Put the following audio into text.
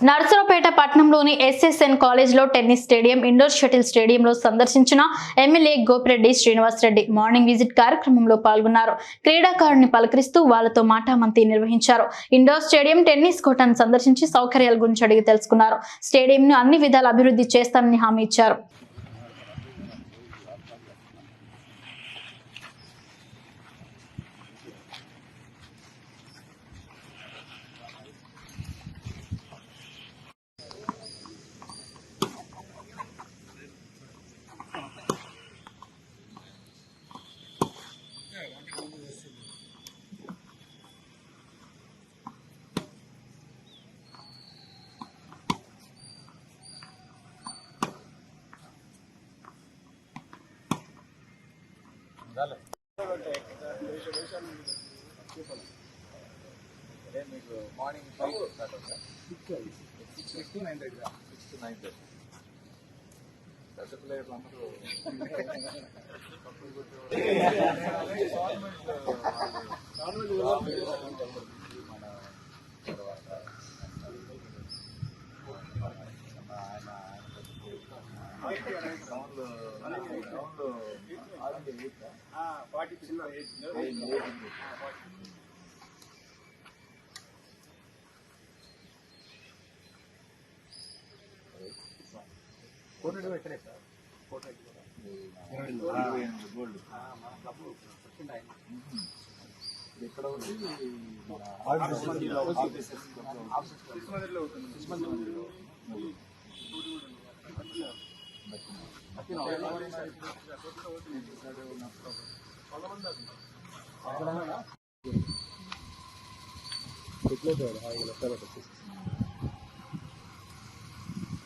నర్సరావుపేట పట్టణంలోని ఎస్ఎస్ఎన్ కాలేజ్లో tennis stadium indoor shuttle స్టేడియంలో సందర్శించిన MLA Gopireddy Srinivasareddy morning visit కార్యక్రమంలో పాల్గొన్నారు. క్రీడాకారుని పలకరిస్తూ వాళ్ళతో మాటామంతి నిర్వహించారు. ఇండోర్ స్టేడియం టెన్నిస్ కోర్టును సందర్శించి సౌకర్యాల గురించి అడిగి తెలుసుకున్నారు. స్టేడియంను అన్ని విధాల అభివృద్ధి చేస్తానని హామీ ఇచ్చారు. అదే మీకు మార్నింగ్ సిక్స్ టు నైన్ దగ్గర సిక్స్ టు నైన్ పెద్ద ప్లేయర్లు అందరూ మన తర్వాత ఆయన ఫార్టీ చిన్న కోటెడు ఎక్కడే సార్ ఎనిమిది గోల్డ్ మన క్లబ్ చెప్పిండు ఆయన ఇక్కడ ఉంది మన ఆఫీసెస్ కృష్ణమందిలో ఉంటుంది కృష్ణమందిలో ఎట్లా